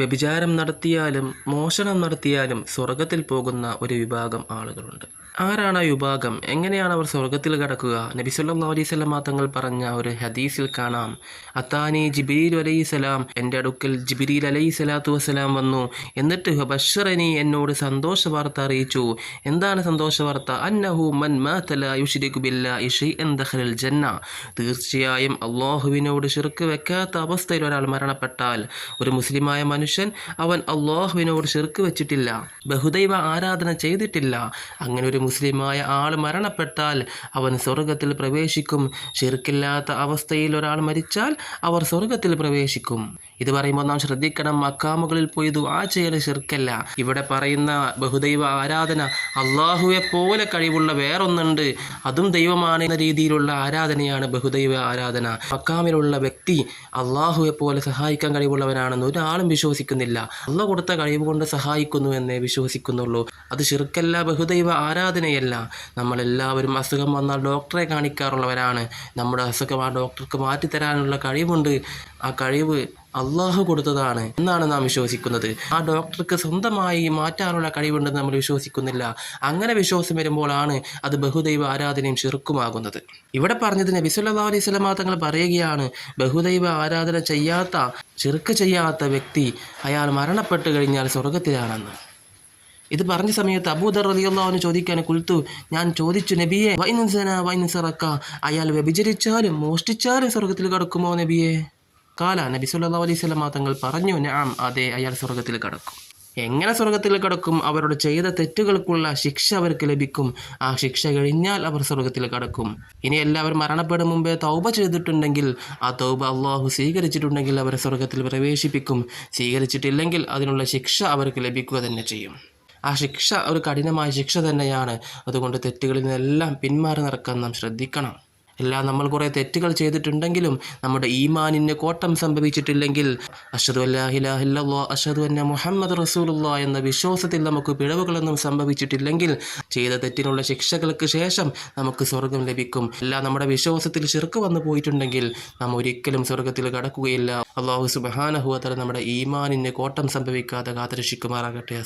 വ്യഭിചാരം നടത്തിയാലും മോഷണം നടത്തിയാലും സ്വർഗത്തിൽ പോകുന്ന ഒരു വിഭാഗം ആളുകളുണ്ട്. ആരാണ് ആ വിഭാഗം? എങ്ങനെയാണ് അവർ സ്വർഗത്തിൽ കടക്കുക? നബി സല്ലല്ലാഹു അലൈഹി സ്വലമ തങ്ങൾ പറഞ്ഞ ഒരു ഹദീസിൽ കാണാം. അത്താനി ജിബിരി അലൈഹി സ്വലാം എന്റെ അടുക്കൽ ജിബിരി അലൈഹി സ്വലാത്തു വസ്സലാം വന്നു. എന്നിട്ട് ബഷറനി എന്നോട് സന്തോഷ വാർത്ത അറിയിച്ചു. എന്താണ് സന്തോഷ വാർത്ത? അന്നഹു മൻ ബില്ല ദഖലൽ ജന്ന. തീർച്ചയായും അള്ളാഹുവിനോട് ഷിർക്ക് വെക്കാത്ത അവസ്ഥയിൽ ഒരാൾ മരണപ്പെട്ടാൽ ഒരു മുസ്ലിമായ മനുഷ്യൻ അവൻ അള്ളാഹുവിനോട് ഷിർക്ക് വെച്ചിട്ടില്ല. ബഹുദൈവ ആരാധന ചെയ്തിട്ടില്ല. അങ്ങനെ ഒരു മുസ്ലിമായ ആൾ മരണപ്പെട്ടാൽ അവൻ സ്വർഗത്തിൽ പ്രവേശിക്കും. ഷിർക്കില്ലാത്ത അവസ്ഥയിൽ ഒരാൾ മരിച്ചാൽ അവർ സ്വർഗത്തിൽ പ്രവേശിക്കും. ഇത് പറയുമ്പോൾ നാം ശ്രദ്ധിക്കണം മക്കാമുകളിൽ പോയി ആ ചെയ്യൽ ഷിർക്കല്ല ഇവിടെ പറയുന്ന ബഹുദൈവ ആരാധന അള്ളാഹുവെ പോലെ കഴിവുള്ള വേറൊന്നുണ്ട്. അതും ദൈവമാണ് എന്ന രീതിയിലുള്ള ആരാധനയാണ് ബഹുദൈവ ആരാധന. മക്കാമിലുള്ള വ്യക്തി അള്ളാഹുവെ പോലെ സഹായിക്കാൻ കഴിവുള്ളവനാണെന്ന് ഒരാളും വിശ്വസിക്കുന്നില്ല. അള്ള കൊടുത്ത കഴിവ് കൊണ്ട് സഹായിക്കുന്നു എന്നേ വിശ്വസിക്കുന്നുള്ളൂ. അത് ഷിർക്കല്ല ബഹുദൈവ ആരാധനയല്ല നമ്മളെല്ലാവരും അസുഖം വന്നാൽ ഡോക്ടറെ കാണിക്കാറുള്ളവരാണ്. നമ്മുടെ അസുഖം ആ ഡോക്ടർക്ക് മാറ്റിത്തരാനുള്ള കഴിവുണ്ട്. ആ കഴിവ് അള്ളാഹു കൊടുത്തതാണ് എന്നാണ് നാം വിശ്വസിക്കുന്നത്. ആ ഡോക്ടർക്ക് സ്വന്തമായി മാറ്റാനുള്ള കഴിവുണ്ടെന്ന് നമ്മൾ വിശ്വസിക്കുന്നില്ല. അങ്ങനെ വിശ്വാസം വരുമ്പോഴാണ് അത് ബഹുദൈവ ആരാധനയും ചെറുക്കുമാകുന്നത്. ഇവിടെ പറഞ്ഞത് നബി സല്ലല്ലാഹു അലൈഹി സ്വലമാ തങ്ങൾ പറയുകയാണ് ബഹുദൈവ ആരാധന ചെയ്യാത്ത ചെറുക്ക് ചെയ്യാത്ത വ്യക്തി അയാൾ മരണപ്പെട്ടു കഴിഞ്ഞാൽ സ്വർഗത്തിലാണെന്ന് ഇത് പറഞ്ഞ സമയത്ത് അബൂദർ റളിയല്ലാഹുവിന് ചോദിക്കാൻ കുൽത്തു ഞാൻ ചോദിച്ചു നബിയെ വൈൻസന വൈൻസറക്ക അയാൾ വ്യഭിചരിച്ചാലും മോഷ്ടിച്ചാലും സ്വർഗത്തിൽ കടക്കുമോ നബിയെ? കാല നബി സല്ലല്ലാഹു അലൈഹി തങ്ങൾ പറഞ്ഞു നാം അതെ അയാൾ സ്വർഗത്തിൽ കടക്കും. എങ്ങനെ സ്വർഗത്തിൽ കടക്കും? അവരുടെ ചെയ്ത തെറ്റുകൾക്കുള്ള ശിക്ഷ അവർക്ക് ലഭിക്കും. ആ ശിക്ഷ കഴിഞ്ഞാൽ അവർ സ്വർഗത്തിൽ കടക്കും. ഇനി എല്ലാവരും മരണപ്പെടും മുമ്പേ തൗബ ചെയ്തിട്ടുണ്ടെങ്കിൽ ആ തൗബ അള്ളാഹു സ്വീകരിച്ചിട്ടുണ്ടെങ്കിൽ അവരെ സ്വർഗത്തിൽ പ്രവേശിപ്പിക്കും. സ്വീകരിച്ചിട്ടില്ലെങ്കിൽ അതിനുള്ള ശിക്ഷ അവർക്ക് ലഭിക്കുക തന്നെ ചെയ്യും. ആ ശിക്ഷ ഒരു കഠിനമായ ശിക്ഷ തന്നെയാണ്. അതുകൊണ്ട് തെറ്റുകളിൽ നിന്നെല്ലാം പിന്മാറി നടക്കാൻ നാം ശ്രദ്ധിക്കണം. എല്ലാം നമ്മൾ കുറേ തെറ്റുകൾ ചെയ്തിട്ടുണ്ടെങ്കിലും നമ്മുടെ ഈമാനിന് കോട്ടം സംഭവിച്ചിട്ടില്ലെങ്കിൽ അഷദു അല്ലാഹിലാഹില്ലോ അഷദു അന്ന മുഹമ്മദ് റസൂലുള്ള എന്ന വിശ്വാസത്തിൽ നമുക്ക് പിഴവുകളൊന്നും സംഭവിച്ചിട്ടില്ലെങ്കിൽ ചെയ്ത തെറ്റിനുള്ള ശിക്ഷകൾക്ക് ശേഷം നമുക്ക് സ്വർഗം ലഭിക്കും. എല്ലാം നമ്മുടെ വിശ്വാസത്തിൽ ചെറുക്ക് വന്നു പോയിട്ടുണ്ടെങ്കിൽ നാം ഒരിക്കലും സ്വർഗത്തിൽ കടക്കുകയില്ല. അള്ളാഹു സുബാനഹുവത്തല നമ്മുടെ ഈമാനിന് കോട്ടം സംഭവിക്കാതെ കാത്തുരക്ഷിക്കുമാറാകട്ടെ.